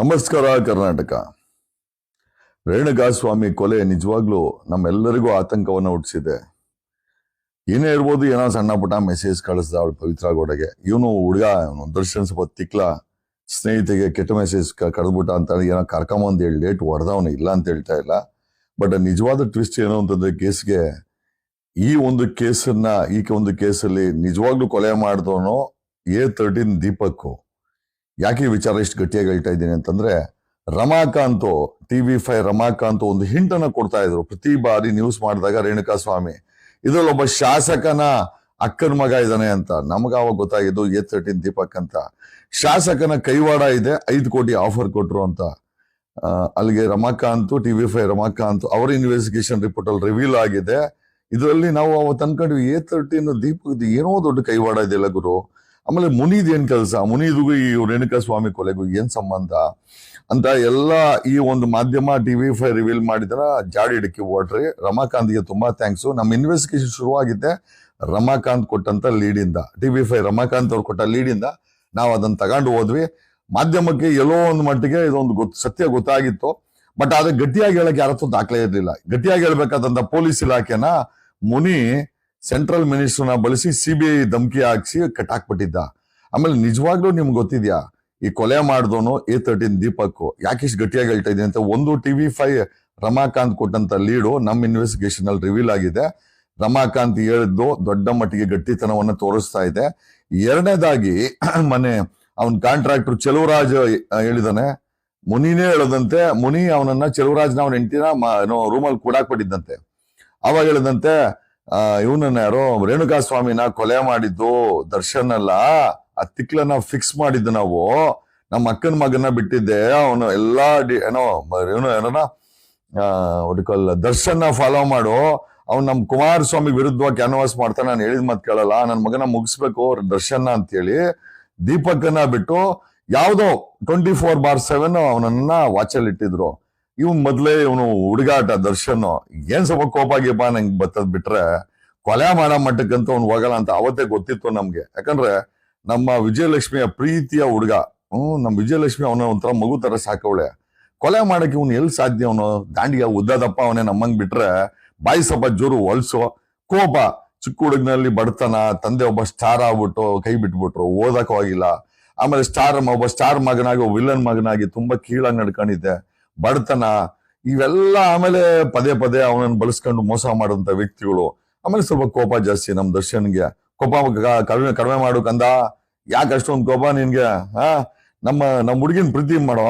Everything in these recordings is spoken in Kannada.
ನಮಸ್ಕಾರ, ಕರ್ನಾಟಕ. ರೇಣುಕಾಸ್ವಾಮಿ ಕೊಲೆ ನಿಜವಾಗ್ಲೂ ನಮ್ಮೆಲ್ಲರಿಗೂ ಆತಂಕವನ್ನು ಹುಟ್ಟಿಸಿದೆ. ಏನೇ ಇರ್ಬೋದು ಏನೋ ಸಣ್ಣ ಪುಟ್ಟ ಮೆಸೇಜ್ ಕಳಿಸ್ದ ಅವಳು ಪವಿತ್ರ ಗೋಡೆಗೆ ಇವನು ಹುಡುಗ, ಇವನು ದರ್ಶನ ಸ್ವಲ್ಪ ತಿಕ್ಲ, ಸ್ನೇಹಿತೆಗೆ ಕೆಟ್ಟ ಮೆಸೇಜ್ ಕಳೆದ್ಬಿಟ್ಟ ಅಂತ ಏನೋ ಕರ್ಕೊಂಬಂದು ಹೇಳಿ ಲೇಟ್ ಹೊಡೆದವನು ಇಲ್ಲ ಅಂತ ಹೇಳ್ತಾ ಇಲ್ಲ. ಬಟ್ ನಿಜವಾದ ಟ್ವಿಸ್ಟ್ ಏನು ಅಂತಂದ್ರೆ ಕೇಸ್ಗೆ ಈ ಒಂದು ಕೇಸನ್ನ ಈ ಒಂದು ಕೇಸಲ್ಲಿ ನಿಜವಾಗ್ಲೂ ಕೊಲೆ ಮಾಡಿದವನು ಎ ತರ್ಟೀನ್ ದೀಪಕ್ಕು. ಯಾಕೆ ವಿಚಾರ ಇಷ್ಟು ಗಟ್ಟಿಯಾಗಿ ಹೇಳ್ತಾ ಇದ್ದೀನಿ ಅಂತಂದ್ರೆ ಟಿ ವಿ ಫೈವ್ ರಮಾಕಾಂತು ಒಂದು ಹಿಂಟ್ ಅನ್ನ ಕೊಡ್ತಾ ಇದ್ರು. ಪ್ರತಿ ಬಾರಿ ನ್ಯೂಸ್ ಮಾಡಿದಾಗ ರೇಣುಕಾ ಸ್ವಾಮಿ ಇದ್ರಲ್ಲಿ ಒಬ್ಬ ಶಾಸಕನ ಅಕ್ಕನ ಮಗ ಇದ್ದಾನೆ ಅಂತ. ನಮಗ ಅವಾಗ ಗೊತ್ತಾಗಿದ್ದು ಎ ತರ್ಟೀನ್ ದೀಪಕ್ ಅಂತ. ಶಾಸಕನ ಕೈವಾಡ ಇದೆ, ಐದು ಕೋಟಿ ಆಫರ್ ಕೊಟ್ರು ಅಂತ. ಅಲ್ಲಿಗೆ Ramakant T V five Ramakant ಅವರ ಇನ್ವೆಸ್ಟಿಗೇಷನ್ ರಿಪೋರ್ಟ್ ಅಲ್ಲಿ ರಿವೀಲ್ ಆಗಿದೆ. ಇದರಲ್ಲಿ ನಾವು ಅವತ್ತು ಅನ್ಕೊಂಡ್ವಿ, ಎ ತರ್ಟೀನ್ ದೀಪಕ್ ಏನೋ ದೊಡ್ಡ ಕೈವಾಡ ಇದೆಯಲ್ಲ ಗುರು? ಆಮೇಲೆ ಮುನೀದ್ ಏನ್ ಕೆಲಸ? ಮುನಿದಿಗೂ ಈ ರೇಣುಕಾ ಸ್ವಾಮಿ ಕೊಲೆಗೂ ಏನ್ ಸಂಬಂಧ? ಅಂತ ಎಲ್ಲ ಈ ಒಂದು ಮಾಧ್ಯಮ ಟಿವಿ ಫೈ ರಿವೀಲ್ ಮಾಡಿದ್ರ ಜಾಡಿ ಇಡಕ್ಕೆ ಓಡ್ರಿ ರಮಾಕಾಂತ್ಗೆ ತುಂಬಾ ಥ್ಯಾಂಕ್ಸ್ ನಮ್ಮ ಇನ್ವೆಸ್ಟಿಗೇಷನ್ ಶುರುವಾಗಿದ್ದೆ ರಮಾಕಾಂತ್ ಕೊಟ್ಟಂತ ಲೀಡ್ ಇಂದ. ಟಿವಿ ಫೈ ರಮಾಕಾಂತ್ ಅವ್ರು ಕೊಟ್ಟ ಲೀಡ್ ಇಂದ ನಾವು ಅದನ್ನ ತಗೊಂಡು ಹೋದ್ವಿ. ಮಾಧ್ಯಮಕ್ಕೆ ಎಲ್ಲೋ ಒಂದು ಮಟ್ಟಿಗೆ ಇದೊಂದು ಗೊತ್ತು ಸತ್ಯ ಗೊತ್ತಾಗಿತ್ತು. ಬಟ್ ಆದ್ರೆ ಗಟ್ಟಿಯಾಗಿ ಹೇಳಕ್ ಯಾರತ್ತೂ ದಾಖಲೆ ಇರಲಿಲ್ಲ. ಗಟ್ಟಿಯಾಗಿ ಹೇಳ್ಬೇಕಾದಂತ ಪೊಲೀಸ್ ಇಲಾಖೆನ ಮುನಿ ಸೆಂಟ್ರಲ್ ಮಿನಿಸ್ಟರ್ನ ಬಳಸಿ ಸಿಬಿಐ ಧಮಕಿ ಹಾಕ್ಸಿ ಕಟ್ಟಾಕ್ಬಿಟ್ಟಿದ್ದ. ಆಮೇಲೆ ನಿಜವಾಗ್ಲೂ ನಿಮ್ಗೆ ಗೊತ್ತಿದ್ಯಾ? ಈ ಕೊಲೆ ಮಾಡಿದವನು ಎ ತರ್ಟೀನ್ ದೀಪಕ್ ಯಾಕಿಷ್ಟು ಗಟ್ಟಿಯಾಗಿ ಹೇಳ್ತಾ ಇದ್ದೀನಿ ಅಂತ ಒಂದು ಟಿವಿ ಫೈವ್ ರಮಾಕಾಂತ್ ಕೊಟ್ಟಂತ ಲೀಡು ನಮ್ಮ ಇನ್ವೆಸ್ಟಿಗೇಷನ್ ಅಲ್ಲಿ ರಿವೀಲ್ ಆಗಿದೆ. ರಮಾಕಾಂತ್ ಹೇಳಿದ್ದು ದೊಡ್ಡ ಮಟ್ಟಿಗೆ ಗಟ್ಟಿತನವನ್ನ ತೋರಿಸ್ತಾ ಇದೆ. ಎರಡನೇದಾಗಿ ಮನೆ ಅವನ್ ಕಾಂಟ್ರಾಕ್ಟರ್ ಚೆಲುವರಾಜ್ ಹೇಳಿದಾನೆ. ಮುನಿನೇ ಹೇಳದಂತೆ, ಮುನಿ ಅವನನ್ನ ಚೆಲುವರಾಜ್ನ ಅವನ ಹೆಂಡತಿನ ಏನೋ ರೂಮಲ್ಲಿ ಕೂಡಾಕ್ಬಿಟ್ಟಿದ್ದಂತೆ. ಅವಾಗ ಹೇಳಿದಂತೆ ಇವನನ್ನ ಯಾರೋ ರೇಣುಕಾ ಸ್ವಾಮಿನ ಕೊಲೆ ಮಾಡಿದ್ದು ದರ್ಶನ್ ಅಲ್ಲ ಆ ತಿಕ್ಲನ್ನ ಫಿಕ್ಸ್ ಮಾಡಿದ್ದು ನಾವು. ನಮ್ಮ ಅಕ್ಕನ ಮಗನ ಬಿಟ್ಟಿದ್ದೆ, ಅವನು ಎಲ್ಲಾ ಏನೋ ಏನೋ ಏನೋ ಒಡಿಕಲ್ ದರ್ಶನ್ ಫಾಲೋ ಮಾಡು. ಅವ್ನು ನಮ್ಮ ಕುಮಾರಸ್ವಾಮಿ ವಿರುದ್ಧವಾಗಿ ಕ್ಯಾನ್ವಾಸ್ ಮಾಡ್ತಾನೆ ನಾನು ಹೇಳಿದ ಮಾತು ಕೇಳಲ್ಲ ನನ್ನ ಮಗನ ಮುಗಿಸ್ಬೇಕು ದರ್ಶನ ಅಂತೇಳಿ ದೀಪಕನ ಬಿಟ್ಟು ಯಾವುದೋ ಟ್ವೆಂಟಿ ಫೋರ್ ಬಾರ್ ಸೆವೆನ್ ಅವನನ್ನ ವಾಚಲ್ಲಿ ಇಟ್ಟಿದ್ರು ಇವ್ನ್ ಮೊದ್ಲೇ ಇವನು ಹುಡುಗಾಟ, ದರ್ಶನ್, ಏನ್ ಸ್ವಲ್ಪ ಕೋಪ ಗೀಪ ನಂಗೆ ಬತ್ತದ್ ಬಿಟ್ರೆ ಕೊಲೆ ಮಾಡೋ ಮಟ್ಟಕ್ಕಂತ ಅವ್ನು ಹೋಗಲ್ಲ ಅಂತ ಅವತ್ತೇ ಗೊತ್ತಿತ್ತು ನಮ್ಗೆ. ಯಾಕಂದ್ರೆ ನಮ್ಮ ವಿಜಯಲಕ್ಷ್ಮಿಯ ಪ್ರೀತಿಯ ಹುಡುಗ, ಹ್ಮ್ ನಮ್ಮ ವಿಜಯಲಕ್ಷ್ಮಿ ಅವನ ಒಂಥರ ಮಗು ತರ ಸಾಕವಳೆ. ಕೊಲೆ ಮಾಡಕ್ಕೆ ಇವ್ನು ಎಲ್ಲಿ ಸಾಧ್ಯ ಅವನು? ದಾಂಡಿಗೆ ಉದ್ದದಪ್ಪ ಅವನೇ ನಮ್ಮಂಗ್ ಬಿಟ್ರೆ ಬಾಯಿ ಸ್ವಲ್ಪ ಜೋರು ಹೊಲ್ಸೋ. ಕೋಪ, ಚಿಕ್ಕ ಹುಡುಗನಲ್ಲಿ ಬಡತನ, ತಂದೆ ಒಬ್ಬ ಸ್ಟಾರ್ ಆಗ್ಬಿಟ್ಟು ಕೈ ಬಿಟ್ಬಿಟ್ರು ಓದಕ್ ಹೋಗಿಲ್ಲ. ಆಮೇಲೆ ಸ್ಟಾರ್ ಒಬ್ಬ ಸ್ಟಾರ್ ಮಗನಾಗಿ ವಿಲನ್ ಮಗನಾಗಿ ತುಂಬಾ ಕೀಳಾಗಿ ನಡ್ಕೊಂಡಿದ್ದೆ. ಬಡತನ, ಇವೆಲ್ಲ ಆಮೇಲೆ ಪದೇ ಪದೇ ಅವನನ್ನು ಬಳಸ್ಕೊಂಡು ಮೋಸ ಮಾಡುವಂತ ವ್ಯಕ್ತಿಗಳು. ಆಮೇಲೆ ಸ್ವಲ್ಪ ಕೋಪ ಜಾಸ್ತಿ ನಮ್ಮ ದರ್ಶನ್ಗೆ. ಕೋಪ ಕಡಿಮೆ ಕಡಿಮೆ ಮಾಡು ಕಂದ. ಯಾಕೆ ಅಷ್ಟೊಂದು ಕೋಪ ನಿನ್ಗೆ? ಹಾ? ನಮ್ಮ ನಮ್ಮ ಹುಡುಗಿನ ಪ್ರೀತಿ ಮಾಡೋ?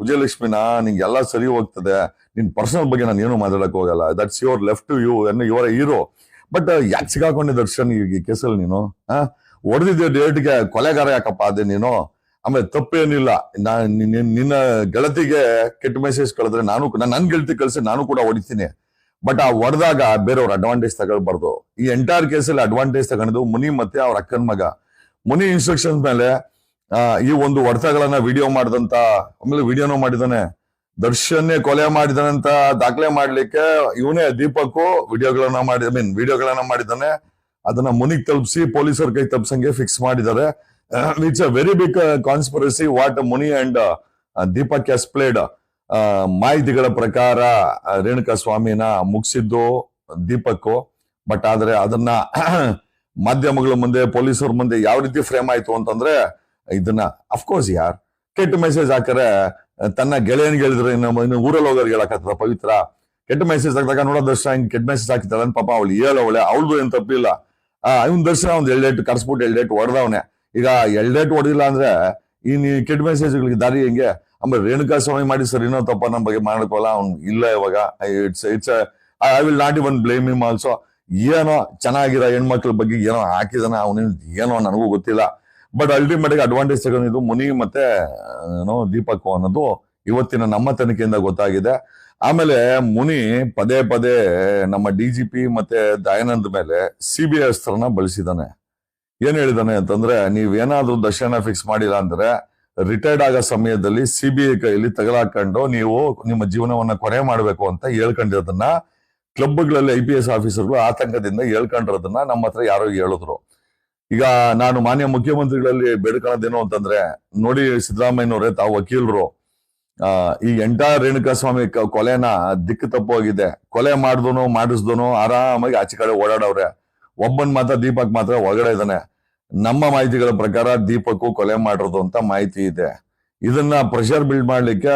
ವಿಜಯಲಕ್ಷ್ಮಿನ? ನಿಂಗೆ ಎಲ್ಲ ಸರಿ ಹೋಗ್ತದೆ. ನಿನ್ ಪರ್ಸನಲ್ ಬಗ್ಗೆ ನಾನು ಏನು ಮಾತಾಡಕ್ ಹೋಗಲ್ಲ. That's your left you and your hero but ಯಾಕೆ ಸಿಗಾಕೊಂಡೆ ದರ್ಶನ್ ಈ ಕೇಸಲ್ಲಿ ನೀನು? ಹಾ? ಹೊಡೆದಿದ್ದೆ ಡೇಟ್ಗೆ ಕೊಲೆಗಾರ ಯಾಕಪ್ಪ ಅದೇ ನೀನು? ಆಮೇಲೆ ತಪ್ಪೇನಿಲ್ಲ ನಿನ್ನ ಗೆಳತಿಗೆ ಕೆಟ್ಟ ಮೆಸೇಜ್ ಕಳೆದ್ರೆ ನಾನು ನನ್ನ ಗೆಳತಿ ಕಳಿಸಿ ನಾನು ಕೂಡ ಹೊಡಿತೀನಿ. ಬಟ್ ಆ ಹೊಡೆದಾಗ ಬೇರೆಯವ್ರ ಅಡ್ವಾಂಟೇಜ್ ತಗೊಳ್ಬಾರ್ದು. ಈ ಎಂಟೈರ್ ಕೇಸಲ್ಲಿ ಅಡ್ವಾಂಟೇಜ್ ತಗೊಂಡು ಮುನಿ ಮತ್ತೆ ಅವ್ರ ಅಕ್ಕನ ಮಗ. ಮುನಿ ಇನ್ಸ್ಟ್ರಕ್ಷನ್ಸ್ ಮೇಲೆ ಈ ಒಂದು ಹೊಡೆತಗಳನ್ನ ವಿಡಿಯೋ ಮಾಡಿದಂತ, ಆಮೇಲೆ ವಿಡಿಯೋನು ಮಾಡಿದಾನೆ. ದರ್ಶನ್ನೇ ಕೊಲೆ ಮಾಡಿದಾನಂತ ದಾಖಲೆ ಮಾಡ್ಲಿಕ್ಕೆ ಇವನೇ ದೀಪಕ್ಕು ವಿಡಿಯೋಗಳನ್ನ ಮಾಡಿ ಐ ಮೀನ್ ವಿಡಿಯೋಗಳನ್ನ ಮಾಡಿದ್ದಾನೆ ಅದನ್ನ ಮುನಿಗ್ ತಲುಪಿಸಿ ಪೊಲೀಸರ ಕೈ ತಪ್ಸಂಗೆ ಫಿಕ್ಸ್ ಮಾಡಿದ್ದಾರೆ. It's a very big conspiracy what Muni and Deepak has played ಮಾಹಿತಿಗಳ ಪ್ರಕಾರ ರೇಣುಕಾ ಸ್ವಾಮಿನ ಮುಗಿಸಿದ್ದು ದೀಪಕ್ಕು ಬಟ್ ಆದ್ರೆ ಅದನ್ನ ಮಾಧ್ಯಮಗಳ ಮುಂದೆ, ಪೊಲೀಸರ ಮುಂದೆ ಯಾವ ರೀತಿ ಫ್ರೇಮ್ ಆಯ್ತು ಅಂತಂದ್ರೆ, ಇದನ್ನ ಅಫ್ಕೋರ್ಸ್ ಯಾರ್, ಕೆಟ್ಟ ಮೆಸೇಜ್ ಹಾಕರೆ ತನ್ನ ಗೆಳೆಯನ್ ಗೆಳಿದ್ರೆ ಇನ್ನು ಇನ್ನು ಊರಲ್ಲಿ ಹೋಗೋರ್ ಹೇಳಕತ್ತದ ಪವಿತ್ರ. ಕೆಟ್ಟ ಮೆಸೇಜ್ ಹಾಕಿದಾಗ ನೋಡೋ ದರ್ಶನ ಹಿಂಗ್ ಕೆಟ್ಟ ಮೆಸೇಜ್ ಹಾಕಿದ್ದಾಳೆ ಪಾಪ ಅವಳು ಹೇಳವಳೆ, ಅವಳದು ಏನ್ ತಪ್ಪಿಲ್ಲ. ಆ, ಇವನ್ ದರ್ಶನ ಒಂದ್ ಎಳ್ಳೆಟ್ಟು, ಕರ್ಸ್ಬಿಟ್ಟು ಎಳ್ಳೆಟ್ಟು ಹೊಡೆದವನೆ. ಈಗ ಎಲ್ಡೇಟ್ ಹೊಡೆದಿಲ್ಲ ಅಂದ್ರೆ ಈ ನೀ ಕೆಟ್ಟ ಮೆಸೇಜ್ಗಳಿಗೆ ದಾರಿ ಹೆಂಗೆ? ಆಮೇಲೆ ರೇಣುಕಾ ಸ್ವಾಮಿ ಮಾಡಿ ಸರ್ ಇನ್ನೊಂದು ತಪ್ಪ ನಮ್ಮ ಬಗ್ಗೆ ಮಾಡ್ಕೋಲ್ಲ ಅವ್ನ್ ಇಲ್ಲ ಇವಾಗ. It's it's I will not even blame him also ಏನೋ ಚೆನ್ನಾಗಿರೋ ಹೆಣ್ಮಕ್ಳ ಬಗ್ಗೆ ಏನೋ ಹಾಕಿದಾನ ಅವನೇನು ಏನೋ ನನಗೂ ಗೊತ್ತಿಲ್ಲ. ಬಟ್ ಅಲ್ಟಿಮೇಟ್ ಅಡ್ವಾಂಟೇಜ್ ತಗೊಂಡಿದ್ದು ಮುನಿ ಮತ್ತೆ ಏನೋ, ದೀಪಕ್ ಅನ್ನೋದು ಇವತ್ತಿನ ನಮ್ಮ ತನಿಖೆಯಿಂದ ಗೊತ್ತಾಗಿದೆ. ಆಮೇಲೆ ಮುನಿ ಪದೇ ಪದೇ ನಮ್ಮ ಡಿ ಜಿ ಪಿ ಮತ್ತೆ ದಯಾನಂದ್ ಮೇಲೆ ಸಿ ಬಿ ಐ ಅಸ್ತ್ರನ ಬಳಸಿದಾನೆ. ಏನ್ ಹೇಳಿದಾನೆ ಅಂತಂದ್ರೆ, ನೀವೇನಾದ್ರೂ ದರ್ಶನ ಫಿಕ್ಸ್ ಮಾಡಿಲ್ಲ ಅಂದ್ರೆ ರಿಟೈರ್ಡ್ ಆಗೋ ಸಮಯದಲ್ಲಿ ಸಿ ಬಿ ಐ ಕೈಯಲ್ಲಿ ತಗಲಾಕೊಂಡು ನೀವು ನಿಮ್ಮ ಜೀವನವನ್ನ ಕೊನೆ ಮಾಡಬೇಕು ಅಂತ ಹೇಳ್ಕೊಂಡಿರೋದನ್ನ, ಕ್ಲಬ್ಗಳಲ್ಲಿ ಐ ಪಿ ಎಸ್ ಆಫೀಸರ್ಗಳು ಆತಂಕದಿಂದ ಹೇಳ್ಕೊಂಡಿರೋದನ್ನ ನಮ್ಮ ಹತ್ರ ಯಾರೋ ಹೇಳಿದ್ರು. ಈಗ ನಾನು ಮಾನ್ಯ ಮುಖ್ಯಮಂತ್ರಿಗಳಲ್ಲಿ ಬೇಡ್ಕೊಳ್ಳೋದೇನು ಅಂತಂದ್ರೆ, ನೋಡಿ ಸಿದ್ದರಾಮಯ್ಯನವರೇ, ತಾವು ವಕೀಲರು. ಈ ಎಂಟೈರ್ ರೇಣುಕಾಸ್ವಾಮಿ ಕೊಲೆನ ದಿಕ್ಕು ತಪ್ಪೋಗಿದೆ ಕೊಲೆ ಮಾಡಿದನು, ಮಾಡಿಸ್ದನು, ಆರಾಮಾಗಿ ಆಚೆ ಕಡೆ ಓಡಾಡವ್ರೆ. ಒಬ್ಬನ್ ಮಾತ್ರ, ದೀಪಕ್ ಮಾತ್ರ ಒಳಗಡೆ ಇದ್ದಾನೆ. ನಮ್ಮ ಮಾಹಿತಿಗಳ ಪ್ರಕಾರ ದೀಪಕ್ಕೂ ಕೊಲೆ ಮಾಡಿರೋದು ಅಂತ ಮಾಹಿತಿ ಇದೆ. ಇದನ್ನ ಪ್ರೆಷರ್ ಬಿಲ್ಡ್ ಮಾಡ್ಲಿಕ್ಕೆ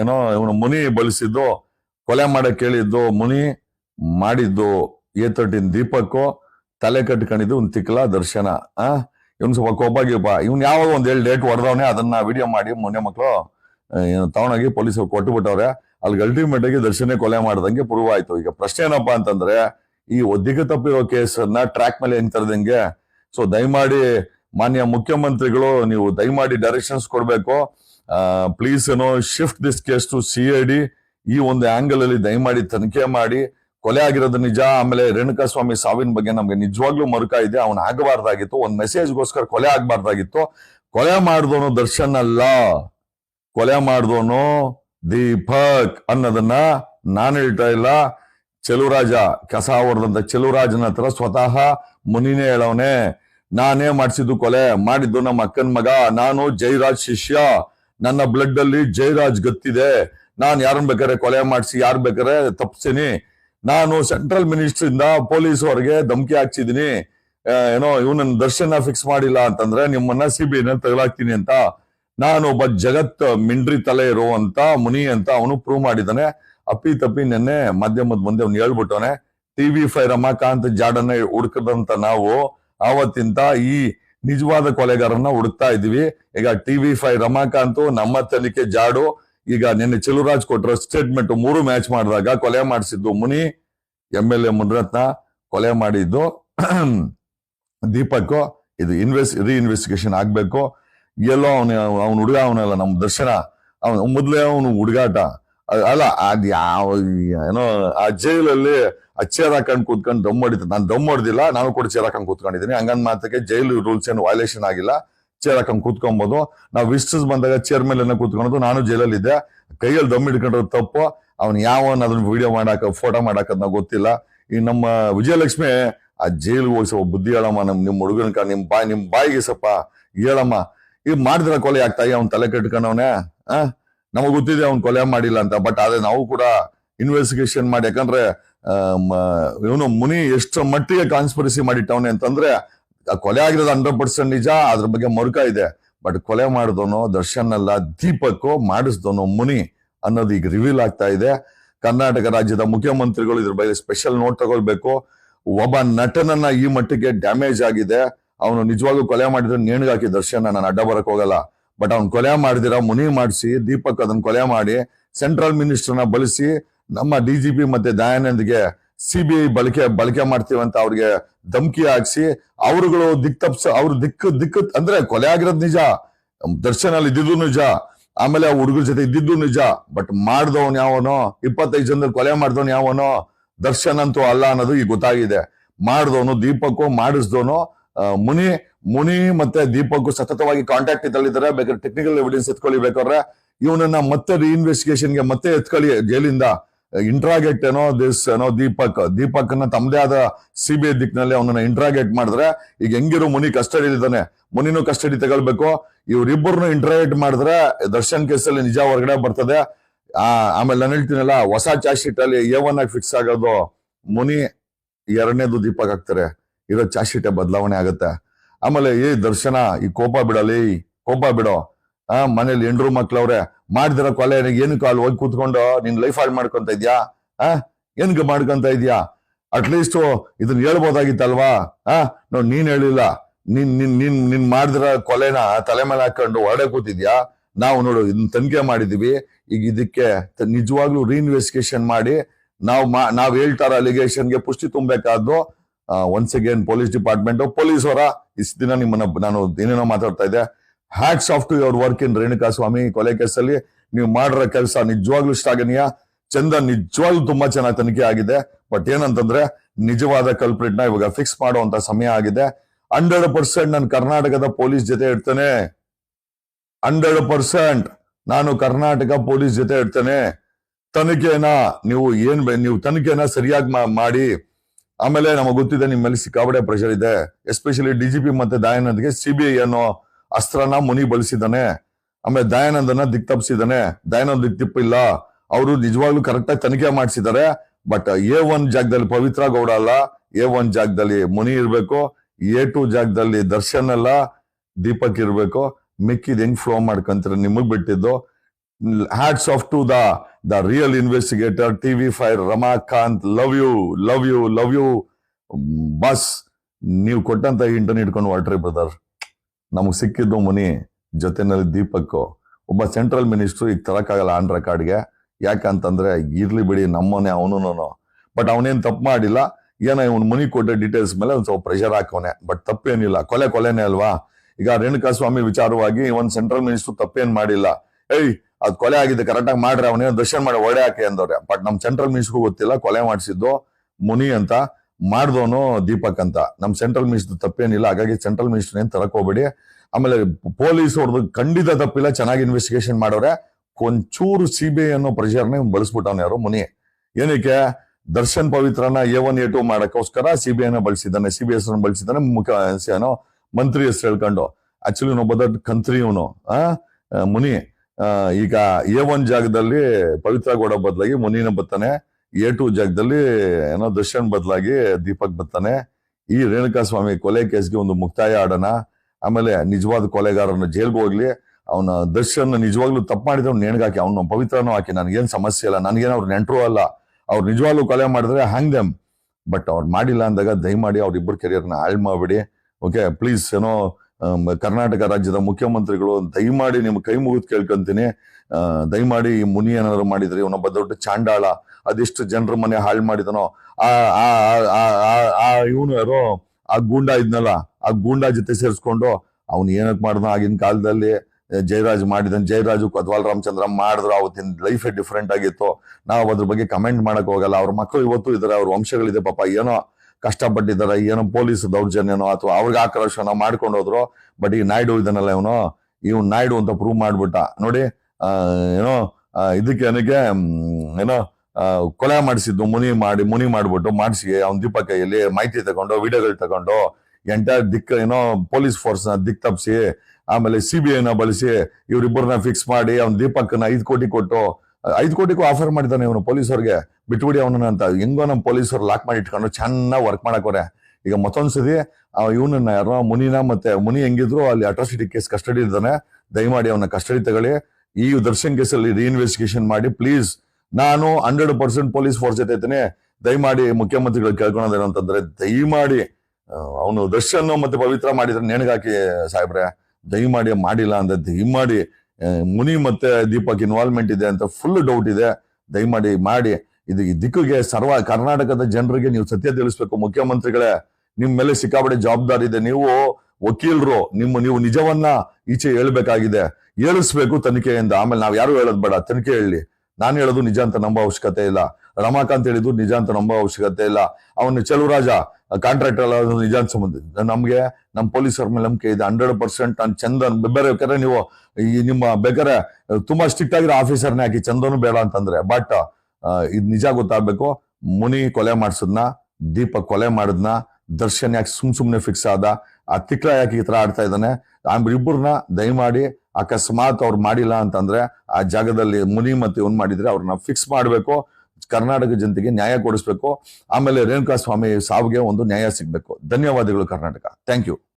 ಏನೋ ಇವನು ಮುನಿ ಬಳಸಿದ್ದು ಕೊಲೆ ಮಾಡಕ್ಕೆ ಕೇಳಿದ್ದು, ಮುನಿ ಮಾಡಿದ್ದು ಎ ತರ್ಟಿನ್ ದೀಪಕ್ಕು ತಲೆ ಕಟ್ಕೊಂಡಿದ್ದು ಒಂದು ತಿಕ್ಲ ದರ್ಶನ. ಆ? ಇವ್ನು ಸ್ವಲ್ಪ ಕೋಪ ಗೀಪ ಇವ್ನು ಯಾವಾಗ ಒಂದ್ ಹೇಳಿ ಡೇಟ್ ಹೊಡೆದವನೇ, ಅದನ್ನ ವಿಡಿಯೋ ಮಾಡಿ ಮೊನ್ನೆ ಮಕ್ಕಳು ತಗೊಂಡೋಗಿ ಪೊಲೀಸರು ಕೊಟ್ಟು ಬಿಟ್ಟವ್ರೆ ಅಲ್ಲಿ ಅಲ್ಟಿಮೇಟ್ ಆಗಿ ದರ್ಶನ ಕೊಲೆ ಮಾಡ್ದಂಗೆ ಪ್ರೂವ್ ಆಯ್ತು. ಈಗ ಪ್ರಶ್ನೆ ಏನಪ್ಪಾ ಅಂತಂದ್ರೆ, ಈ ಒದ್ದಿಗೆ ತಪ್ಪಿರೋ ಕೇಸನ್ನ ಟ್ರ್ಯಾಕ್ ಮೇಲೆ ಹೆಂಗ್ ತರದಂಗೆ ಸೊ ದಯಮಾಡಿ ಮಾನ್ಯ ಮುಖ್ಯಮಂತ್ರಿಗಳು, ನೀವು ದಯಮಾಡಿ ಡೈರೆಕ್ಷನ್ಸ್ ಕೊಡಬೇಕು. ಪ್ಲೀಸ್ ಏನೋ shift this case to C I D ಈ ಒಂದು ಆಂಗಲ್ ಅಲ್ಲಿ ದಯಮಾಡಿ ತನಿಖೆ ಮಾಡಿ. ಕೊಲೆ ಆಗಿರೋದು ನಿಜ, ಆಮೇಲೆ ರೇಣುಕಾಸ್ವಾಮಿ ಸಾವಿನ ಬಗ್ಗೆ ನಮ್ಗೆ ನಿಜವಾಗ್ಲೂ ಮರುಕ ಇದೆ. ಅವನ್ ಆಗಬಾರ್ದಾಗಿತ್ತು, ಒಂದ್ ಮೆಸೇಜ್ಗೋಸ್ಕರ ಕೊಲೆ ಆಗಬಾರ್ದಾಗಿತ್ತು. ಕೊಲೆ ಮಾಡಿದವನು ದರ್ಶನ್ ಅಲ್ಲ. ಕೊಲೆ ಮಾಡಿದವನು ದೀಪಕ್ ಅನ್ನೋದನ್ನ ನಾನು ಹೇಳ್ತಾ ಇಲ್ಲ. ಚೆಲುವರಾಜ ಕಸ ಹೊಡೆದಂತ ಚೆಲುವರಾಜನ ಹತ್ರ ಸ್ವತಃ ಮುನಿನೇ ಹೇಳವನೆ. ನಾನೇ ಮಾಡಿಸಿದ್ದು ಕೊಲೆ, ಮಾಡಿದ್ದು ನಮ್ಮ ಅಕ್ಕನ ಮಗ, ನಾನು ಜೈರಾಜ್ ಶಿಷ್ಯ. ನನ್ನ ಬ್ಲಡ್ ಅಲ್ಲಿ ಜೈರಾಜ್ ಗತ್ತಿದೆ. ನಾನು ಯಾರನ್ನ ಬೇಕಾದ್ರೆ ಕೊಲೆ ಮಾಡಿಸಿ, ಯಾರು ಬೇಕಾದ್ರೆ ತಪ್ಪಿಸ್ತೀನಿ ನಾನು ಸೆಂಟ್ರಲ್ ಮಿನಿಸ್ಟರ್ ಇಂದ ಪೊಲೀಸ್ ಅವರಿಗೆ ಧಮಕಿ ಹಾಕ್ಸಿದೀನಿ. ಏನೋ ಇವನನ್ನ ದರ್ಶನ ಫಿಕ್ಸ್ ಮಾಡಿಲ್ಲ ಅಂತಂದ್ರೆ ನಿಮ್ಮನ್ನ ಸಿ ಬಿ ತಗಲಾಕ್ತೀನಿ ಅಂತ. ನಾನು ಒಬ್ಬ ಜಗತ್ ಮಿಂಡ್ರಿ ತಲೆ ಇರುವಂತ ಮುನಿ ಅಂತ ಅವನು ಪ್ರೂವ್ ಮಾಡಿದ್ದಾನೆ ಅಪ್ಪಿ ತಪ್ಪಿ ನೆನ್ನೆ ಮಾಧ್ಯಮದ ಮುಂದೆ ಅವ್ನು ಹೇಳ್ಬಿಟ್ಟವನೆ ಟಿವಿ ಫೈ ರಮಾಕಾಂತ್ ಜಾಡನ್ನ ಹುಡುಕದಂತ ನಾವು ಆವತ್ತಿಂತ ಈ ನಿಜವಾದ ಕೊಲೆಗಾರನ್ನ ಹುಡುಕ್ತಾ ಇದೀವಿ ಈಗ ಟಿವಿ ಫೈ ರಮಾಕಾಂತ್ ನಮ್ಮ ತನಿಖೆ ಜಾಡು. ಈಗ ನಿನ್ನೆ ಚೆಲುವರಾಜ್ ಕೊಟ್ಟರೋ ಸ್ಟೇಟ್ಮೆಂಟ್ ಮೂರು ಮ್ಯಾಚ್ ಮಾಡಿದಾಗ ಕೊಲೆ ಮಾಡಿಸಿದ್ದು Muni M L A Munirathna ಕೊಲೆ ಮಾಡಿದ್ದು ದೀಪಕ್ ಇದು ಇನ್ವೆಸ್ಟ್ ರೀ ಇನ್ವೆಸ್ಟಿಗೇಷನ್ ಆಗ್ಬೇಕು. ಎಲ್ಲೋ ಅವನ ಅವನ ಹುಡುಗ ಅವನಲ್ಲ ನಮ್ಮ ದರ್ಶನ. ಅವನು, ಮೊದ್ಲೇ ಅವನು ಹುಡುಗಾಟ. ಅಲ್ಲ, ಅದ್ ಯಾವ ಏನೋ ಆ ಜೈಲಲ್ಲಿ ಆ ಚೇರ್ ಹಾಕೊಂಡು ಕೂತ್ಕೊಂಡು ದಮ್ ಹೊಡಿತ ನಾನು ದಮ್ ಹೊಡೆದಿಲ್ಲ, ನಾನು ಕೂಡ ಚೇರ್ ಹಾಕೊಂಡು ಕೂತ್ಕೊಂಡಿದ್ದೀನಿ ಹಂಗಂದ್ ಮಾತಕ್ಕೆ ಜೈಲು ರೂಲ್ಸ್ ಏನು ವೈಲೇಷನ್ ಆಗಿಲ್ಲ. ಚೇರ್ ಹಾಕೊಂಡು ಕೂತ್ಕೊಬೋದು. ನಾವು ವಿಸ್ಟರ್ಸ್ ಬಂದಾಗ ಚೇರ್ ಮೇಲೆ ಕೂತ್ಕೊಳೋದು ನಾನು ಜೈಲಲ್ಲಿ ಇದ್ದೆ ಕೈಯಲ್ಲಿ ದಮ್ ಹಿಡ್ಕೊಂಡಿರೋದು ತಪ್ಪು. ಅವ್ನು ಯಾವನ್ ಅದನ್ನ ವಿಡಿಯೋ ಮಾಡಾಕ ಫೋಟೋ ಮಾಡಾಕ ನಾವು ಗೊತ್ತಿಲ್ಲ. ಈ ನಮ್ಮ ವಿಜಯಲಕ್ಷ್ಮಿ, ಆ ಜೈಲ್ ಹೋಗಿ ಬುದ್ಧಿ ಹೇಳಮ್ಮ, ನಮ್ ನಿಮ್ ಹುಡುಗನ ನಿಮ್ ಬಾಯ್ ನಿಮ್ ಬಾಯಿಗೆ ಸಪ್ಪ ಹೇಳಮ್ಮ. ಈಗ ಮಾಡಿದ್ರ ಕೊಲೆ ಆಗ್ತಾಯಿ ಅವ್ನ ತಲೆ ಕಟ್ಕೊಂಡವನೆ. ಆ? ನಮಗ್ ಗೊತ್ತಿದೆ ಅವ್ನು ಕೊಲೆ ಮಾಡಿಲ್ಲ ಅಂತ ಬಟ್ ಆದ್ರೆ ನಾವು ಕೂಡ ಇನ್ವೆಸ್ಟಿಗೇಷನ್ ಮಾಡಿ, ಯಾಕಂದ್ರೆ ಇವನು ಮುನಿ ಎಷ್ಟು ಮಟ್ಟಿಗೆ ಕಾನ್ಸ್ಪಿರಸಿ ಮಾಡಿಟ್ಟವನೆ ಅಂತಂದ್ರೆ ಕೊಲೆ ಆಗಿರೋದು ಹಂಡ್ರೆಡ್ ಪರ್ಸೆಂಟ್ ನಿಜ, ಅದ್ರ ಬಗ್ಗೆ ಮರುಕ ಇದೆ. ಬಟ್ ಕೊಲೆ ಮಾಡಿದವನು ದರ್ಶನ್ ಅಲ್ಲ ದೀಪಕ್ ಮಾಡಿಸ್ದವನು ಮುನಿ ಅನ್ನೋದು ಈಗ ರಿವೀಲ್ ಆಗ್ತಾ ಇದೆ. ಕರ್ನಾಟಕ ರಾಜ್ಯದ ಮುಖ್ಯಮಂತ್ರಿಗಳು ಇದ್ರ ಬಗ್ಗೆ ಸ್ಪೆಷಲ್ ನೋಟ್ ತಗೊಳ್ಬೇಕು. ಒಬ್ಬ ನಟನನ್ನ ಈ ಮಟ್ಟಿಗೆ ಡ್ಯಾಮೇಜ್ ಆಗಿದೆ. ಅವನು ನಿಜವಾಗ್ಲೂ ಕೊಲೆ ಮಾಡಿದ್ರೆ ನೇಣಿಗಾಕಿ ದರ್ಶನ್ ನಾನು ಅಡ್ಡ ಬರಕ್ ಹೋಗಲ್ಲ. ಬಟ್ ಅವ್ನ ಕೊಲೆ ಮಾಡಿದಿರ, ಮುನಿ ಮಾಡಿಸಿ, ದೀಪಕ್ ಅದನ್ನ ಕೊಲೆ ಮಾಡಿ ಸೆಂಟ್ರಲ್ ಮಿನಿಸ್ಟರ್ನ ಬಳಸಿ, ನಮ್ಮ ಡಿ ಜಿ ಪಿ ಮತ್ತೆ ದಯಾನಂದ್ಗೆ ಐ ಬಳಕೆ ಬಳಕೆ ಮಾಡ್ತೀವಿ ಅಂತ ಅವ್ರಿಗೆ ಧಮಕಿ ಹಾಕ್ಸಿ, ಅವರುಗಳು ದಿಕ್ ತಪ್ಸ ಅವ್ರ ದಿಕ್ಕು ದಿಕ್ಕು ಅಂದ್ರೆ ಕೊಲೆ ಆಗಿರೋದು ನಿಜ. ದರ್ಶನ ಅಲ್ಲಿ ಇದ್ದಿದ್ದು ನಿಜ. ಆಮೇಲೆ ಆ ಹುಡುಗರ ಜೊತೆ ಇದ್ದಿದ್ದು ನಿಜ. ಬಟ್ ಮಾಡ್ದವನ್ ಯಾವನೋ, ಇಪ್ಪತ್ತೈದು ಜನ ಕೊಲೆ ಮಾಡ್ದವನ್ ಯಾವನೋ, ದರ್ಶನ್ ಅಂತೂ ಅಲ್ಲ ಅನ್ನೋದು ಈಗ ಗೊತ್ತಾಗಿದೆ. ಮಾಡ್ದವನು ದೀಪಕ್ಕೂ, ಮಾಡಿಸ್ದವನು ಮುನಿ ಮುನಿ ಮತ್ತೆ ದೀಪಕ್ಗೂ ಸತತವಾಗಿ ಕಾಂಟ್ಯಾಕ್ಟ್ ಇದ್ದಲ್ಲಿದ್ದಾರೆ ಬೇಕಾದ್ರೆ ಟೆಕ್ನಿಕಲ್ ಎವಿಡೆನ್ಸ್ ಎತ್ಕೊಳ್ಳಿ ಬೇಕಾದ್ರೆ. ಇವನನ್ನ ಮತ್ತೆ ರಿಇನ್ವೆಸ್ಟಿಗೇಷನ್ಗೆ ಮತ್ತೆ ಎತ್ಕೊಳ್ಳಿ. ಜೈಲಿಂದ ಇಂಟ್ರಾಗೇಟ್ ಏನೋ ದಿಸ್ ಏನೋ ದೀಪಕ್. ದೀಪಕ್ ಅನ್ನ ತಮ್ಮದೇ ಆದ ಸಿಬಿಐ ದಿಕ್ಕಿನಲ್ಲಿ ಅವನನ್ನ ಇಂಟ್ರಾಗೇಟ್ ಮಾಡಿದ್ರೆ, ಈಗ ಹೆಂಗಿರೋ ಮುನಿ ಕಸ್ಟಡಿ ಇದ್ದಾನೆ. ಮುನಿನೂ ಕಸ್ಟಡಿ ತಗೊಳ್ಬೇಕು. ಇವ್ರಿಬ್ಬರನ್ನು ಇಂಟ್ರಾಗೇಟ್ ಮಾಡಿದ್ರೆ, ದರ್ಶನ್ ಕೇಸಲ್ಲಿ ನಿಜ ಹೊರಗಡೆ ಬರ್ತದೆ. ಆಮೇಲೆ ನಾನು ಹೇಳ್ತೀನಲ್ಲ, ಹೊಸ ಚಾರ್ಜ್ ಶೀಟ್ ಅಲ್ಲಿ ಎ ಒನ್ ಆಗಿ ಫಿಕ್ಸ್ ಆಗೋದು ಮುನಿ ಎರಡನೇದು ದೀಪಕ್ ಹಾಕ್ತಾರೆ ಇರೋ ಚಾರ್ಜ್ ಶೀಟ್ ಬದಲಾವಣೆ ಆಗುತ್ತೆ. ಆಮೇಲೆ, ಏ ದರ್ಶನ, ಈ ಕೋಪ ಬಿಡಲಿ, ಕೋಪ ಬಿಡೋ. ಆ, ಮನೇಲಿ ಹೆಂಡ್ರು ಮಕ್ಳವ್ರೆ, ಮಾಡಿದಿರ ಕೊಲೆ ಏನಕ್ಕೆ ಅಲ್ಲಿ ಹೋಗಿ ಕೂತ್ಕೊಂಡು ನಿನ್ ಲೈಫ್ ಹಾಳು ಮಾಡ್ಕೊಂತ ಇದ್ಯಾ? ಆ ಏನಕ್ಕೆ ಮಾಡ್ಕೊಂತ ಇದ್ಯಾ? ಅಟ್ಲೀಸ್ಟ್ ಇದನ್ನ ಹೇಳ್ಬೋದಾಗಿತ್ತಲ್ವಾ? ಆ ನೋ ನೀನ್ ಹೇಳಿಲ್ಲ. ನಿನ್ ನಿನ್ ನಿನ್ ನಿನ್ ಮಾಡಿದಿರ ಕೊಲೆನ ತಲೆ ಮೇಲೆ ಹಾಕೊಂಡು ಹೊರಡೆ ಕೂತಿದ್ಯಾ? ನಾವು ನೋಡು ಇದನ್ನ ತನಿಖೆ ಮಾಡಿದೀವಿ. ಈಗ ಇದಕ್ಕೆ ನಿಜವಾಗ್ಲೂ ರೀಇನ್ವೆಸ್ಟಿಗೇಷನ್ ಮಾಡಿ, ನಾವು ನಾವ್ ಹೇಳ್ತಾರ ಅಲಿಗೇಷನ್ಗೆ ಪುಷ್ಟಿ ತುಂಬಬೇಕಾದ್ದು once again police department police ಅವರ? ಇಷ್ಟು ದಿನ ನಿಮ್ಮನ್ನ ನಾನು ಏನೇನೋ ಮಾತಾಡ್ತಾ ಇದ್ದೆ. Hats off to your work in Renuka Swamy ಕೊಲೆ ಕೇಸಲ್ಲಿ. ನೀವು ಮಾಡಿರೋ ಕೆಲಸ ನಿಜವಾಗ್ಲೂ ಶ್ಲಾಘನೀಯ ಚಂದ ನಿಜವಾಗ್ಲೂ ತುಂಬಾ ಚೆನ್ನಾಗಿ ತನಿಖೆ ಆಗಿದೆ. ಬಟ್ ಏನಂತಂದ್ರೆ, ನಿಜವಾದ ಕಲ್ಪ್ರಿಟ್ನ ಇವಾಗ ಫಿಕ್ಸ್ ಮಾಡುವಂತ ಸಮಯ ಆಗಿದೆ. ಹಂಡ್ರೆಡ್ ಪರ್ಸೆಂಟ್ ನಾನು ಕರ್ನಾಟಕದ ಪೊಲೀಸ್ ಜೊತೆ ಇಡ್ತೇನೆ ಹಂಡ್ರೆಡ್ ಪರ್ಸೆಂಟ್ ನಾನು ಕರ್ನಾಟಕ ಪೊಲೀಸ್ ಜೊತೆ ಇಡ್ತೇನೆ ತನಿಖೆನ ನೀವು ಏನ್ ನೀವು ತನಿಖೆನ ಸರಿಯಾಗಿ ಮಾಡಿ. ಆಮೇಲೆ ನಮಗೆ ಗೊತ್ತಿದೆ, ನಿಮ್ಮಲ್ಲಿ ಮೇಲೆ ಸಿಕ್ಕಾಬಡೆ ಪ್ರೆಷರ್ ಇದೆ. ಎಸ್ಪೆಷಲಿ ಡಿ ಜಿ ಪಿ ಮತ್ತೆ ದಯಾನಂದ್ಗೆ ಸಿಬಿಐ ಅನ್ನೋ ಅಸ್ತ್ರನ ಮುನಿ ಬಳಸಿದ್ದಾನೆ. ಆಮೇಲೆ ದಯಾನಂದನ ದಿಕ್ ತಪ್ಪಿಸಿದಾನೆ ದಯಾನಂದ್ ದಿಕ್ ತಿಪ್ಪಿಲ್ಲ. ಅವರು ನಿಜವಾಗ್ಲೂ ಕರೆಕ್ಟಾಗಿ ತನಿಖೆ ಮಾಡಿಸಿದ್ದಾರೆ. ಬಟ್ ಎ ಒನ್ ಜಾಗದಲ್ಲಿ ಪವಿತ್ರ ಗೌಡ ಅಲ್ಲ. ಎ ಒನ್ ಜಾಗದಲ್ಲಿ ಮುನಿ ಇರಬೇಕು. ಎ ಟು ಜಾಗದಲ್ಲಿ ದರ್ಶನ್ ಅಲ್ಲ. ದೀಪಕ್ ಇರಬೇಕು. ಮಿಕ್ಕಿದ್ ಹೆಂಗ್ ಫ್ಲೋ ಮಾಡ್ಕೊಂತೀರ ನಿಮಗ್ ಬಿಟ್ಟಿದ್ದು. Hats off to the the real investigator TV five Ramakant love you love you love you boss ನೀವು ಕೊಟ್ಟಂತ ಇಂಟರ್ನ್ ಇಟ್ಕೊಂಡು ಹೊರಟ್ರಿ ಬ್ರದರ್ ನಮಗೆ ಸಿಕ್ಕಿದ್ದು ಮುನಿ ಜೊತೆನಲ್ಲಿ ದೀಪಕ್. ಒಬ್ಬ ಸೆಂಟ್ರಲ್ ಮಿನಿಸ್ಟ್ರು ಈಗ ತರಕ್ಕಾಗಲ್ಲ ಆನ್ ರೆಕಾರ್ಡ್ಗೆ ಯಾಕಂತಂದ್ರೆ ಇರ್ಲಿ ಬಿಡಿ, ನಮ್ಮನೆ ಅವನು ಬಟ್ ಅವನೇನು ತಪ್ಪು ಮಾಡಿಲ್ಲ. ಏನೋ ಇವ್ನು ಮುನಿ ಕೊಟ್ಟ ಡೀಟೇಲ್ಸ್ ಮೇಲೆ ಒಂದು ಸ್ವಲ್ಪ ಪ್ರೆಷರ್ ಹಾಕೋನೆ ಬಟ್ ತಪ್ಪೇನಿಲ್ಲ. ಕೊಲೆ ಕೊಲೆನೇ ಅಲ್ವಾ? ಈಗ ರೇಣುಕಾ ಸ್ವಾಮಿ ವಿಚಾರವಾಗಿ ಒಂದು ಸೆಂಟ್ರಲ್ ಮಿನಿಸ್ಟ್ರು ತಪ್ಪೇನು ಮಾಡಿಲ್ಲ. ಏಯ್ ಅದ್ ಕೊಲೆ ಆಗಿದೆ ಕರೆಕ್ಟ್ ಆಗಿ ಮಾಡ್ರಿ ಅವನೇನು ದರ್ಶನ ಮಾಡಿ ಒಡೆ ಹಾಕಿ ಅಂದವ್ರೆ. ಬಟ್ ನಮ್ ಸೆಂಟ್ರಲ್ ಮಿನಿಸ್ಟರ್ ಗೊತ್ತಿಲ್ಲ, ಕೊಲೆ ಮಾಡಿಸಿದ್ದು ಮುನಿ ಅಂತ. ಮಾಡ್ದವನು ದೀಪಕ್ ಅಂತ. ನಮ್ ಸೆಂಟ್ರಲ್ ಮಿನಿಸ್ಟರ್ ತಪ್ಪೇನಿಲ್ಲ, ಹಾಗಾಗಿ ಸೆಂಟ್ರಲ್ ಮಿನಿಸ್ಟರ್ ಏನ್ ತರಕ್ ಹೋಗ್ಬೇಡಿ. ಆಮೇಲೆ ಪೊಲೀಸ್ ಅವ್ರದ್ದು ಖಂಡಿತ ತಪ್ಪಿಲ್ಲ, ಚೆನ್ನಾಗಿ ಇನ್ವೆಸ್ಟಿಗೇಷನ್ ಮಾಡೋರೆ. ಒಂಚೂರು ಸಿ ಬಿ ಐ ಅನ್ನೋ ಪ್ರೆಷರ್ನ ಬಳಸ್ಬಿಟ್ಟವನು ಯಾರು? ಮುನಿ. ಏನಕ್ಕೆ? ದರ್ಶನ್ ಪವಿತ್ರನ ಎ ಒನ್ ಎ ಟು ಮಾಡಕ್ಕೋಸ್ಕರ ಸಿ ಬಿ ಐನ ಬಳಸಿದ್ದಾನೆ ಸಿ ಬಿ ಎಸ್ ಬಳಸಿದ್ದಾನೆ, ಮುಖ್ಯ ಏನೋ ಮಂತ್ರಿ ಹೆಸರು ಹೇಳ್ಕೊಂಡು. ಆಕ್ಚುಲಿ ಒಬ್ಬ ದೊಡ್ಡ ಕಂತ್ರಿ ಇವನು ಮುನಿ. ಈಗ ಎ ಒನ್ ಜಾಗದಲ್ಲಿ ಪವಿತ್ರ ಗೌಡ ಬದಲಾಗಿ ಮುನಿನ ಬರ್ತಾನೆ. ಎ ಟು ಜಾಗದಲ್ಲಿ ಏನೋ ದರ್ಶನ್ ಬದಲಾಗಿ ದೀಪಕ್ ಬರ್ತಾನೆ. ಈ ರೇಣುಕಾ ಸ್ವಾಮಿ ಕೊಲೆ ಕೇಸ್ಗೆ ಒಂದು ಮುಕ್ತಾಯ ಆಡೋಣ. ಆಮೇಲೆ ನಿಜವಾದ ಕೊಲೆಗಾರನ ಜೈಲ್ಗೆ ಹೋಗ್ಲಿ. ಅವನ ದರ್ಶನ್ ನಿಜವಾಗ್ಲೂ ತಪ್ಪು ಮಾಡಿದ್ರೆ ಅವ್ನು ನೇಣ್ಗಾಕಿ, ಅವ್ನು ಪವಿತ್ರನೂ ಹಾಕಿ ನನ್ಗೇನು ಸಮಸ್ಯೆ ಇಲ್ಲ, ನನ್ಗೇನು ಅವ್ರು ನೆಂಟರು ಅಲ್ಲ. ಅವ್ರು ನಿಜವಾಗ್ಲೂ ಕೊಲೆ ಮಾಡಿದ್ರೆ ಹ್ಯಾಂಗ್ ದೆಮ್ ಬಟ್ ಅವ್ರು ಮಾಡಿಲ್ಲ ಅಂದಾಗ ದಯಮಾಡಿ ಅವ್ರಿಬ್ಬರು ಕೆರಿಯರ್ನ ಹಾಳು ಮಾಡಿಬಿಡಿ. ಓಕೆ ಪ್ಲೀಸ್ ಏನೋ ಕರ್ನಾಟಕ ರಾಜ್ಯದ ಮುಖ್ಯಮಂತ್ರಿಗಳು, ದಯಮಾಡಿ ನಿಮ್ಮ ಕೈ ಮುಗಿದು ಕೇಳ್ಕೊಂತೀನಿ. ದಯಮಾಡಿ ಮುನಿ ಏನಾದ್ರು ಮಾಡಿದ್ರಿ, ಇವನೊಬ್ಬ ದೊಡ್ಡ ಚಾಂಡಾಳ, ಅದೆಷ್ಟು ಜನರ ಮನೆ ಹಾಳು ಮಾಡಿದನೋ, ಆ ಆ ಇವನು ಯಾರೋ, ಆ ಗೂಂಡ ಇದ್ನಲ್ಲ, ಆ ಗೂಂಡ ಜೊತೆ ಸೇರಿಸ್ಕೊಂಡು, ಅವ್ನು ಏನಕ್ ಮಾಡ್ದ ಆಗಿನ ಕಾಲದಲ್ಲಿ, ಜಯರಾಜ್ ಮಾಡಿದನ್, ಜಯರಾಜು ಕದ್ವಾಲ್ ರಾಮಚಂದ್ರ ಮಾಡಿದ್ರು, ಅವತ್ತಿನ ಲೈಫ್ ಡಿಫ್ರೆಂಟ್ ಆಗಿತ್ತು. ನಾವು ಅದ್ರ ಬಗ್ಗೆ ಕಮೆಂಟ್ ಮಾಡಕ್ ಹೋಗಲ್ಲ, ಅವ್ರ ಮಕ್ಕಳು ಇವತ್ತು ಇದಾರೆ, ಅವ್ರ ವಂಶಗಳಿದೆ ಪಾಪ, ಏನೋ ಕಷ್ಟಪಟ್ಟಿದ್ದಾರೆ, ಏನೋ ಪೊಲೀಸ್ ದೌರ್ಜನ್ಯನೋ ಅಥವಾ ಅವ್ರಿಗೆ ಆಕ್ರೋಶನ ಮಾಡ್ಕೊಂಡು ಹೋದ್ರು, ಬಟ್ ಈ ನಾಯ್ಡು ಇದನ್ನೆಲ್ಲ ಇವನು. ಇವ್ನು ನಾಯ್ಡು ಅಂತ ಪ್ರೂವ್ ಮಾಡ್ಬಿಟ್ಟ. ನೋಡಿ ಏನೋ ಇದಕ್ಕೆ ಏನಕ್ಕೆ ಏನೋ ಕೊಲೆ ಮಾಡಿಸಿದ್ದು ಮುನಿ ಮಾಡಿ, ಮುನಿ ಮಾಡ್ಬಿಟ್ಟು ಮಾಡಿಸಿ ಅವ್ನ ದೀಪ ಕೈಯಲ್ಲಿ ಮಾಹಿತಿ ತಗೊಂಡು, ವಿಡಿಯೋಗಳು ತಗೊಂಡು, ಎಂಟೈರ್ ದಿಕ್ಕ ಏನೋ, ಪೊಲೀಸ್ ಫೋರ್ಸ್ನ ದಿಕ್ ತಪ್ಪಿಸಿ ಆಮೇಲೆ ಸಿ ಬಿ ಐನ ಬಳಸಿ, ಇವ್ರಿಬ್ಬರನ್ನ ಫಿಕ್ಸ್ ಮಾಡಿ, ಅವ್ನ ದೀಪಕ್ನ ಐದು ಕೋಟಿ ಕೊಟ್ಟು ಐದು ಕೋಟಿಗೂ ಆಫರ್ ಮಾಡಿದ್ದಾನೆ ಇವನು ಪೊಲೀಸರಿಗೆ ಬಿಟ್ಬಿಡಿ ಅವನನ್ನ ಅಂತ. ಹೆಂಗೋ ನಮ್ಮ ಪೊಲೀಸರು ಲಾಕ್ ಮಾಡಿ ಇಟ್ಕೊಂಡು ಚೆನ್ನಾಗಿ ವರ್ಕ್ ಮಾಡಕೋರೆ ಈಗ ಮತ್ತೊಂದ್ಸತಿ ಇವನನ್ನ ಯಾರೋ ಮುನಿನ ಮತ್ತೆ ಮುನಿ ಹೆಂಗಿದ್ರು ಅಲ್ಲಿ ಅಟ್ರಾಸಿಟಿ ಕೇಸ್ ಕಸ್ಟಡಿ ಇದ್ದಾನೆ ದಯಮಾಡಿ ಅವನ ಕಸ್ಟಡಿ ತಗೊಳ್ಳಿ. ಈ ದರ್ಶನ್ ಕೇಸಲ್ಲಿ ರೀಇನ್ವೆಸ್ಟಿಗೇಷನ್ ಮಾಡಿ ಪ್ಲೀಸ್ ನಾನು ಹಂಡ್ರೆಡ್ ಪರ್ಸೆಂಟ್ ಪೊಲೀಸ್ ಫೋರ್ಸ್ ಜೊತೆ ಇದ್ದೇನೆ ದಯಮಾಡಿ ಮುಖ್ಯಮಂತ್ರಿಗಳು ಕೇಳ್ಕೊಳೋದೇನು ಅಂತಂದ್ರೆ, ದಯಮಾಡಿ ಅವನು ದರ್ಶನ್ ಮತ್ತೆ ಪವಿತ್ರ ಮಾಡಿದ್ರೆ ನೇಣಿಗಾಕಿ ಸಾಹೇಬ್ರೆ. ದಯಮಾಡಿ ಮಾಡಿಲ್ಲ ಅಂದ್ರೆ ದಯಮಾಡಿ ಮುನಿ ಮತ್ತೆ ದೀಪಕ್ ಇನ್ವಾಲ್ವ್ಮೆಂಟ್ ಇದೆ ಅಂತ ಫುಲ್ ಡೌಟ್ ಇದೆ. ದಯಮಾಡಿ ಮಾಡಿ. ಇದು ದಿಕ್ಕಿಗೆ ಸರ್ವ ಕರ್ನಾಟಕದ ಜನರಿಗೆ ನೀವು ಸತ್ಯ ತಿಳಿಸ್ಬೇಕು. ಮುಖ್ಯಮಂತ್ರಿಗಳೇ, ನಿಮ್ ಮೇಲೆ ಸಿಕ್ಕಾಪಟ್ಟೆ ಜವಾಬ್ದಾರಿ ಇದೆ. ನೀವು ವಕೀಲರು, ನಿಮ್ಮ, ನೀವು ನಿಜವನ್ನ ಈಚೆ ಹೇಳ್ಬೇಕಾಗಿದೆ. ಹೇಳಿಸ್ಬೇಕು ತನಿಖೆಯಿಂದ. ಆಮೇಲೆ ನಾವು ಯಾರು ಹೇಳೋದು ಬೇಡ. ತನಿಖೆ ಹೇಳಿ. ನಾನು ಹೇಳೋದು ನಿಜ ಅಂತ ನಂಬೋ ಅವಶ್ಯಕತೆ ಇಲ್ಲ. ರಮಾಕಾಂತ್ ಹೇಳಿದ್ದು ನಿಜ ಅಂತ ನಂಬೋ ಅವಶ್ಯಕತೆ ಇಲ್ಲ. ಅವನು ಚೆಲುವರಾಜ ಕಾಂಟ್ರಾಕ್ಟರ್ ಎಲ್ಲ ನಿಜ ಸಂಬಂಧ ನಮ್ಮ ನಮ್ ಪೊಲೀಸರ ಮೇಲೆ ನಂಬಿಕೆ ಇದೆ. ಹಂಡ್ರೆಡ್ ಪರ್ಸೆಂಟ್ ನಾನು ಚಂದನ್ ಬೇರೆ ಬೇಕಾದ್ರೆ ನೀವು ಈ ನಿಮ್ಮ ಬೇಕಾದ್ರೆ ತುಂಬಾ ಸ್ಟ್ರಿಕ್ಟ್ ಆಗಿರೋ ಆಫೀಸರ್ನೇ ಹಾಕಿ ಚಂದನು ಬೇಡ ಅಂತಂದ್ರೆ. ಬಟ್ ಇದು ನಿಜ ಗೊತ್ತಾಗಬೇಕು. ಮುನಿ ಕೊಲೆ ಮಾಡಿಸದ್ನ, ದೀಪಕ್ ಕೊಲೆ ಮಾಡಿದ್ನ, ದರ್ಶನ್ ಯಾಕೆ ಸುಮ್ ಸುಮ್ನೆ ಫಿಕ್ಸ್ ಆದ, ಆ ತಿಕ್ಳ ಯಾಕೆ ಈ ತರ ಆಡ್ತಾ ಇದ್ದಾನೆ ಇಬ್ಬರನ್ನ ದಯಮಾಡಿ ಅಕಸ್ಮಾತ್ ಅವ್ರು ಮಾಡಿಲ್ಲ ಅಂತಂದ್ರೆ ಆ ಜಾಗದಲ್ಲಿ ಮುನಿ ಮತ್ತೆ ಇವನ್ ಮಾಡಿದ್ರೆ ಅವ್ರನ್ನ ಫಿಕ್ಸ್ ಮಾಡ್ಬೇಕು. ಕರ್ನಾಟಕ ಜನತೆಗೆ ನ್ಯಾಯ ಕೊಡಿಸ್ಬೇಕು. ಆಮೇಲೆ ರೇಣುಕಾ ಸ್ವಾಮಿ ಸಾವಿಗೆ ಒಂದು ನ್ಯಾಯ ಸಿಗಬೇಕು. ಧನ್ಯವಾದಗಳು ಕರ್ನಾಟಕ. Thank you